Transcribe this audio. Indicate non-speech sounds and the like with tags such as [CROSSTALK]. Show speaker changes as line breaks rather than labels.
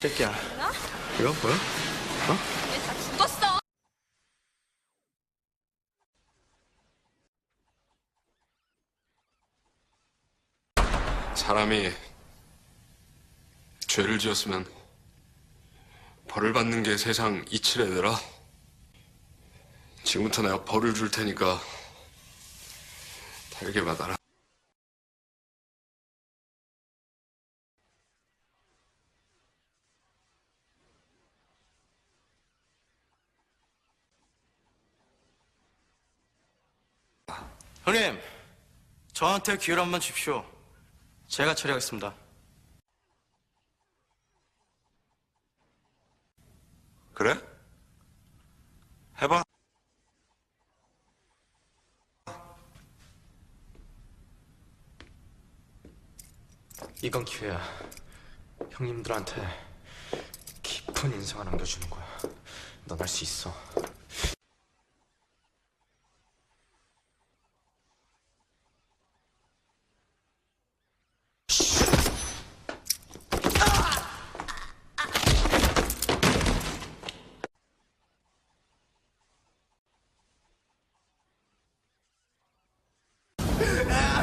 새끼야.
나?
이거 보여?
얘다 죽었어.
사람이 죄를 지었으면 벌을 받는 게 세상 이치래더라. 지금부터 내가 벌을 줄 테니까 달게 받아라.
형님, 저한테 기회를 한번 주십시오. 제가 처리하겠습니다.
그래? 해봐.
이건 기회야. 형님들한테 깊은 인상을 남겨주는 거야. 넌 할 수 있어. ah! [LAUGHS]